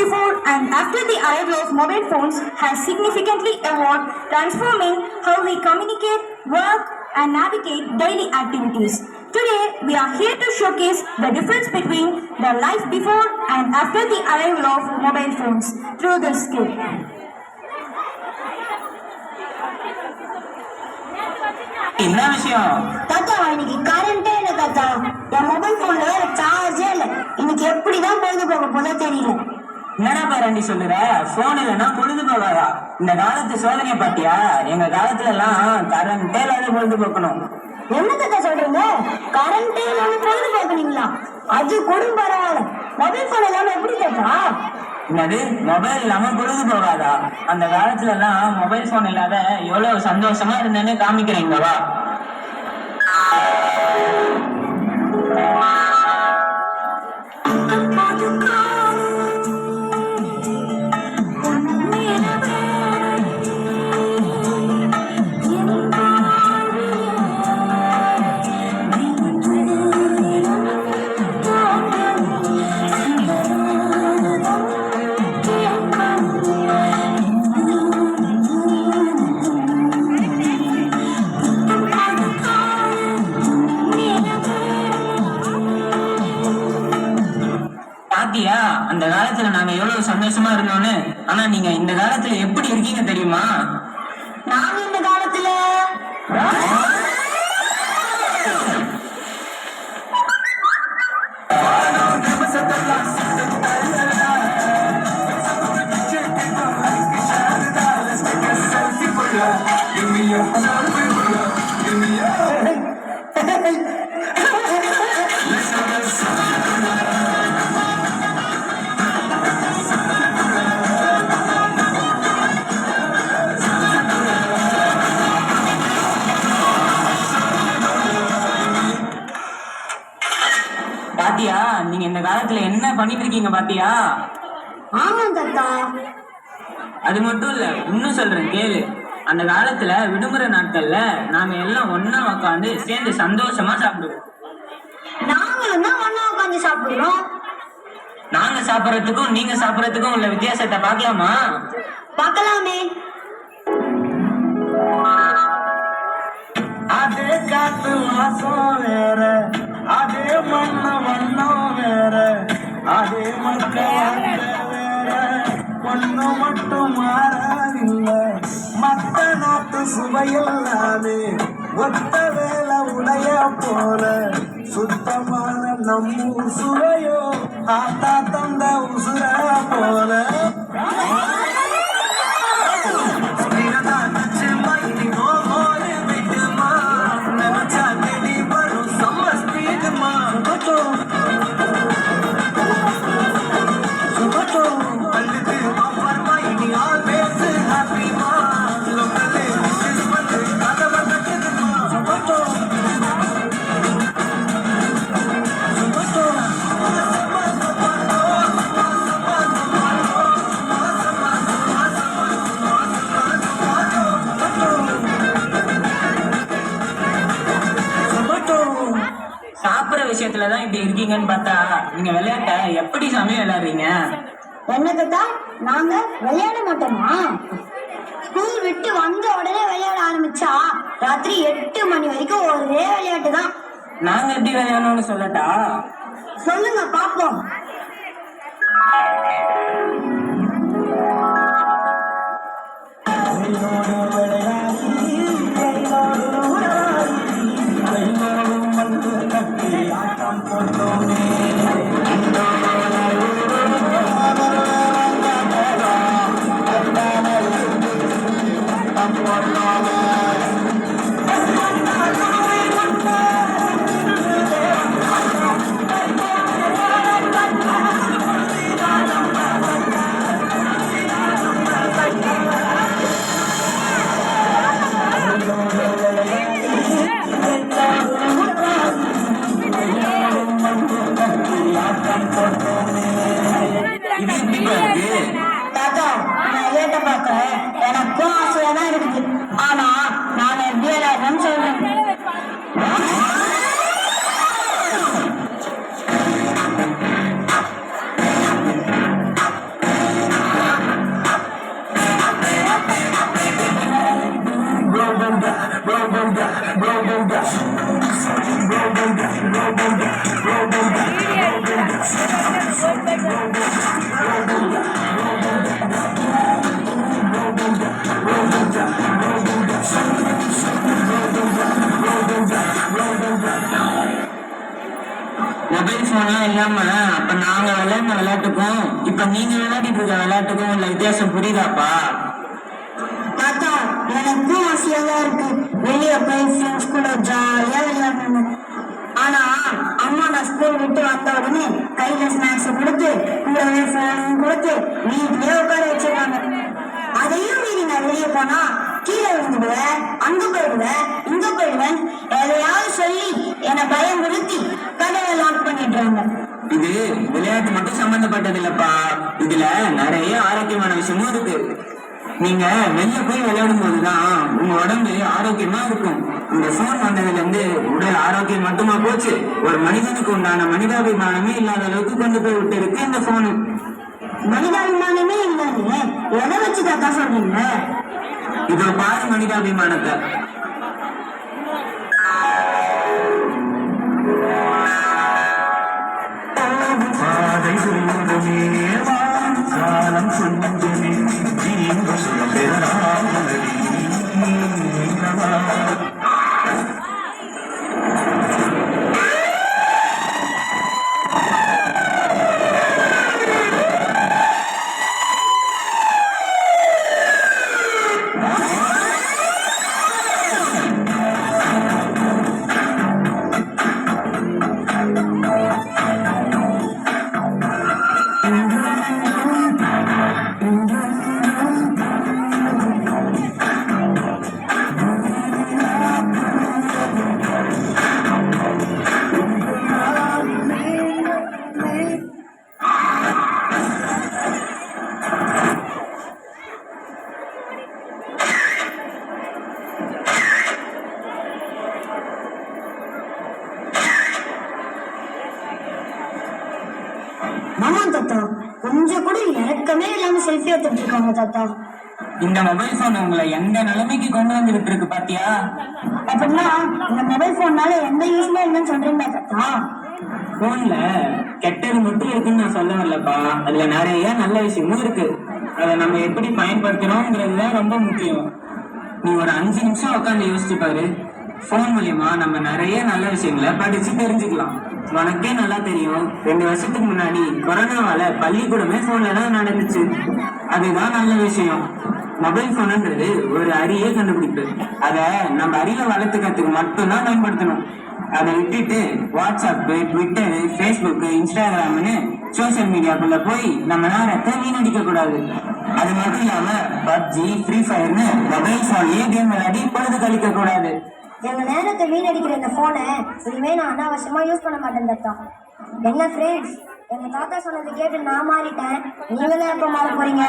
before and after the arrival of mobile phones has significantly evolved, transforming how we communicate, work, and navigate daily activities. Today, we are here to showcase the difference between the life before and after the arrival of mobile phones through this skit. என்ன விஷயம் தாத்தா இன்னைக்கு கரண்டே இல்ல தாத்தா என் mobile போன்ல சார்ஜே இல்ல இன்னைக்கு எப்படிதான் பொழுது போக போதோ தெரியல என்னடா பாரண்டி சொல்லுற? போன் இல்லைன்னா பொழுது போகாதா? இந்த காலத்து சோதனையை பாத்தியா எங்க காலத்துல எல்லாம் கரண்டே இல்லாத பொழுது போக்கணும். என்ன தாத்தா சொல்றீங்க? கரண்டே இல்லாம பொழுது போக்குனீங்களா? அது கூட பரவாயில்ல. மொபைல் போன் இல்லாம எப்படி தாத்தா? என்னது? மொபைல் இல்லாம பொழுது போகாதா? அந்த காலத்துல எல்லாம் மொபைல் போன் இல்லாத எவ்வளவு சந்தோஷமா இருந்தேன்னு காமிக்கிறீங்க காலத்துல நாங்க எவ்வளவு சந்தோஷமா இருந்தோம்னு? ஆனா நீங்க இந்த காலத்துல எப்படி இருக்கீங்க தெரியுமா? பாத்தியா? நீங்க இந்த காலத்துல என்ன பண்ணிட்டு இருக்கீங்க பாத்தியா? ஆமா தாத்தா. அது மட்டும் இல்ல இன்னும் சொல்றேன் கேளு. அந்த காலத்துல விடுமுறை நாட்கள்ல நாங்க எல்லாம் ஒண்ணா உட்காந்து சேர்ந்து சந்தோஷமா சாப்பிடுவோம். நாங்களும் தான் ஒண்ணா உட்காந்து சாப்பிடுறோம். நாங்க சாப்பிடறதுக்கும் நீங்க சாப்பிடறதுக்கும் உள்ள வித்தியாசத்தை பார்க்கலாமா? பார்க்கலாமே. அதே காத்து வாசம் வேற அதே ஒண்ணு மட்டும் மாறாதில்லை மத்த நாட்டு சுவையில்லாது ஒத்த வேலை உடைய போல சுத்தமான நம்மூர் சுவையோ ஆத்தா தந்த உசுர போல சாப்பிடுற விஷயத்துலதான் இப்படி இருக்கீங்கன்னு பார்த்தா நீங்க விளையாட்ட எப்படி சாமி விளையாடுறீங்க? என்ன தாத்தா நாங்க விளையாட மாட்டோமா? ஸ்கூல் விட்டு வந்த உடனே விளையாட ஆரம்பிச்சா ராத்திரி எட்டு மணி வரைக்கும் ஒரே விளையாட்டு தான் நாங்க எப்படி விளையாடணும்னு சொல்லட்டா? சொல்லுங்க பாப்போம். மொபைல் ஃபோன்லாம் இல்லாம அப்ப நாங்க விளையாடின விளையாட்டுக்கும் இப்ப நீங்க விளையாடிட்டு இருக்க விளையாட்டுக்கும் உள்ள வித்தியாசம் புரியுதாப்பா தாத்தா எனக்கு ஆசையா இருக்கு வெளிய போய் ஃப்ரெண்ட்ஸ் கூட ஜாலியா விளையாடணும். ஆனா அம்மா நான் ஸ்கூல் விட்டு வந்த உடனே கையில ஸ்நாக்ஸ் கொடுத்து கூடவே ஃபோன் கொடுத்து வீட்லயே உட்கார வச்சிருக்காங்க. அதையும் மீறி நான் வெளியே போனா கீழே விழுந்துடுவேன் அங்க போயிடுவேன் இங்க போயிடுவேன் எதையாவது சொல்லி என்னை பயமுறுத்தி கதவை லாக் பண்ணிடுறாங்க இது விளையாட்டு மட்டும் சம்பந்தப்பட்டது இல்லப்பா. இதுல நிறைய ஆரோக்கியமான விஷயமும் இருக்கு. நீங்க வெளிய போய் விளையாடும் போதுதான். உங்க உடம்பு ஆரோக்கியமா இருக்கும். இந்த போன் வந்ததுல இருந்து உடல் ஆரோக்கியம் மட்டுமா போச்சு? ஒரு மனிதனுக்கு உண்டான மனிதாபிமானமே இல்லாத அளவுக்கு கொண்டு போய் விட்டு இருக்கு இந்த போனு மனிதாபிமானமே இல்லைன்னு எதை வச்சு தாத்தா சொல்றீங்க? இதோ பாரு மனிதாபிமானத்தை. காலம் கொஞ்சமே கூட இறக்கமே இல்லாம செல்ஃபி எடுத்துட்டு இருக்காங்க தாத்தா. இந்த மொபைல் போன் உங்களை எந்த நிலைமைக்கு கொண்டு வந்து விட்டு இருக்கு பாத்தியா? அப்படின்னா இந்த மொபைல் போன்னால எந்த யூஸ்மே இல்லைன்னு சொல்றீங்களா தாத்தா? போன்ல கெட்டது மட்டும் இருக்குன்னு நான் சொல்ல வரலப்பா. அதுல நிறைய நல்ல விஷயமும் இருக்கு. அதை நம்ம எப்படி பயன்படுத்துறோங்கிறது தான் ரொம்ப முக்கியம். நீ ஒரு அஞ்சு நிமிஷம் உட்காந்து யோசிச்சு பாரு. போன் மூலியமா நம்ம நிறைய நல்ல விஷயங்களை படிச்சு தெரிஞ்சுக்கலாம். உனக்கே நல்லா தெரியும். ரெண்டு வருஷத்துக்கு முன்னாடி கொரோனாவால பள்ளிக்கூடமே ஃபோன்ல தான் நடந்துச்சு. அதுதான் நல்ல விஷயம். மொபைல் போனுன்றது ஒரு அரிய கண்டுபிடிப்பு. அதை நம்ம அறிவை வளர்த்துக்கிறதுக்கு மட்டும்தான் பயன்படுத்தணும். அதை விட்டுட்டு வாட்ஸ்அப் ட்விட்டர் ஃபேஸ்புக் இன்ஸ்டாகிராம்னு சோசியல் மீடியாக்குள்ள போய் நம்ம நேரத்தை வீணடிக்க கூடாது. அது மட்டும் இல்லாம பப்ஜி ஃப்ரீ ஃபயர்னு மொபைல் போன்லயே கேம் விளையாடி பொழுது கழிக்க கூடாது. எங்க நேரத்தை வீணடிக்கிற இந்த போனை இனிமே நான் அனாவசியமா யூஸ் பண்ண மாட்டேன் தாத்தா என்ன ஃப்ரெண்ட்ஸ் எங்க தாத்தா சொன்னதை கேட்டு நான் மாறிட்டேன். நீங்களும் எப்ப மாற போறீங்க?